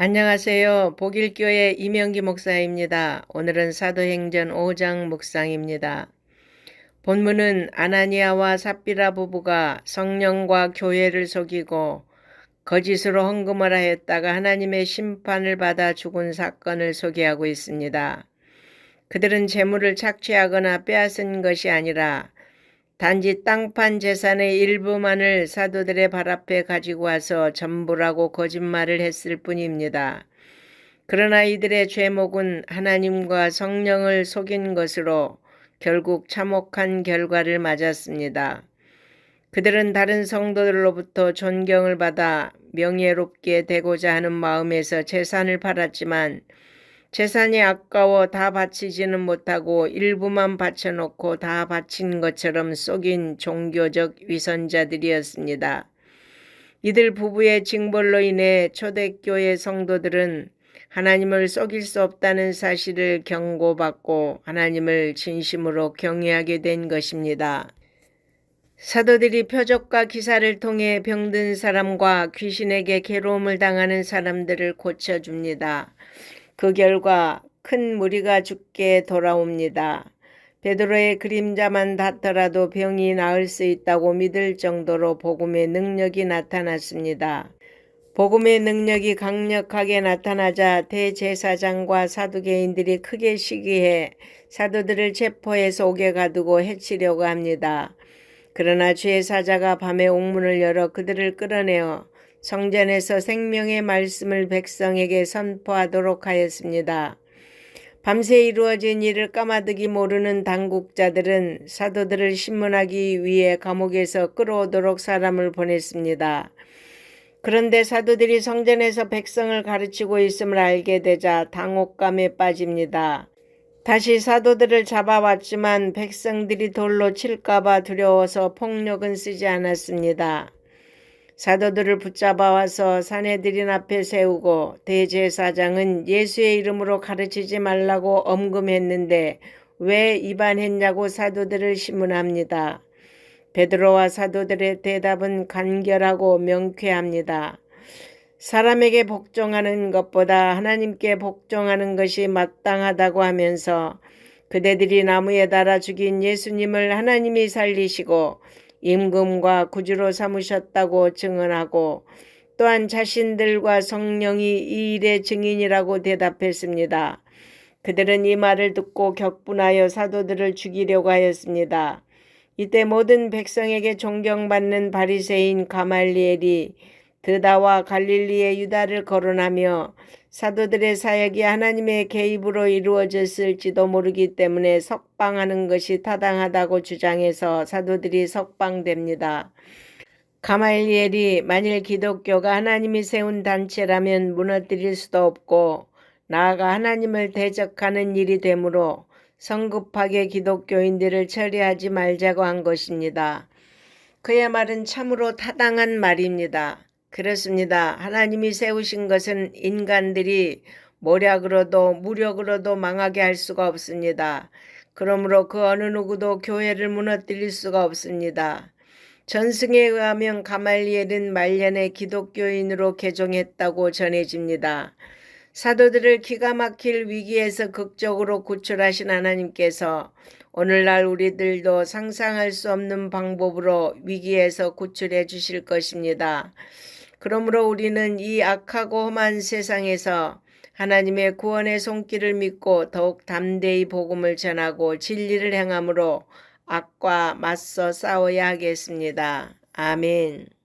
안녕하세요. 복일교회 이명기 목사입니다. 오늘은 사도행전 5장 묵상입니다. 본문은 아나니아와 삽비라 부부가 성령과 교회를 속이고 거짓으로 헌금을 하였다가 하나님의 심판을 받아 죽은 사건을 소개하고 있습니다. 그들은 재물을 착취하거나 빼앗은 것이 아니라 단지 땅판 재산의 일부만을 사도들의 발 앞에 가지고 와서 전부라고 거짓말을 했을 뿐입니다. 그러나 이들의 죄목은 하나님과 성령을 속인 것으로 결국 참혹한 결과를 맞았습니다. 그들은 다른 성도들로부터 존경을 받아 명예롭게 되고자 하는 마음에서 재산을 팔았지만 재산이 아까워 다 바치지는 못하고 일부만 바쳐놓고 다 바친 것처럼 속인 종교적 위선자들이었습니다. 이들 부부의 징벌로 인해 초대교회 성도들은 하나님을 속일 수 없다는 사실을 경고받고 하나님을 진심으로 경외하게 된 것입니다. 사도들이 표적과 기사를 통해 병든 사람과 귀신에게 괴로움을 당하는 사람들을 고쳐줍니다. 그 결과 큰 무리가 죽게 돌아옵니다. 베드로의 그림자만 닿더라도 병이 나을 수 있다고 믿을 정도로 복음의 능력이 나타났습니다. 복음의 능력이 강력하게 나타나자 대제사장과 사두개인들이 크게 시기해 사도들을 체포해서 옥에 가두고 해치려고 합니다. 그러나 주의 사자가 밤에 옥문을 열어 그들을 끌어내어 성전에서 생명의 말씀을 백성에게 선포하도록 하였습니다. 밤새 이루어진 일을 까마득이 모르는 당국자들은 사도들을 신문하기 위해 감옥에서 끌어오도록 사람을 보냈습니다. 그런데 사도들이 성전에서 백성을 가르치고 있음을 알게 되자 당혹감에 빠집니다. 다시 사도들을 잡아왔지만 백성들이 돌로 칠까봐 두려워서 폭력은 쓰지 않았습니다. 사도들을 붙잡아 와서 사내들인 앞에 세우고 대제사장은 예수의 이름으로 가르치지 말라고 엄금했는데 왜 입안했냐고 사도들을 신문합니다. 베드로와 사도들의 대답은 간결하고 명쾌합니다. 사람에게 복종하는 것보다 하나님께 복종하는 것이 마땅하다고 하면서 그대들이 나무에 달아 죽인 예수님을 하나님이 살리시고 임금과 구주로 삼으셨다고 증언하고 또한 자신들과 성령이 이 일의 증인이라고 대답했습니다. 그들은 이 말을 듣고 격분하여 사도들을 죽이려고 하였습니다. 이때 모든 백성에게 존경받는 바리새인 가말리엘이 드다와 갈릴리의 유다를 거론하며 사도들의 사역이 하나님의 개입으로 이루어졌을지도 모르기 때문에 석방하는 것이 타당하다고 주장해서 사도들이 석방됩니다. 가말리엘이 만일 기독교가 하나님이 세운 단체라면 무너뜨릴 수도 없고 나아가 하나님을 대적하는 일이 되므로 성급하게 기독교인들을 처리하지 말자고 한 것입니다. 그의 말은 참으로 타당한 말입니다. 그렇습니다. 하나님이 세우신 것은 인간들이 모략으로도 무력으로도 망하게 할 수가 없습니다. 그러므로 그 어느 누구도 교회를 무너뜨릴 수가 없습니다. 전승에 의하면 가말리엘은 말년에 기독교인으로 개종했다고 전해집니다. 사도들을 기가 막힐 위기에서 극적으로 구출하신 하나님께서 오늘날 우리들도 상상할 수 없는 방법으로 위기에서 구출해 주실 것입니다. 그러므로 우리는 이 악하고 험한 세상에서 하나님의 구원의 손길을 믿고 더욱 담대히 복음을 전하고 진리를 행함으로 악과 맞서 싸워야 하겠습니다. 아멘.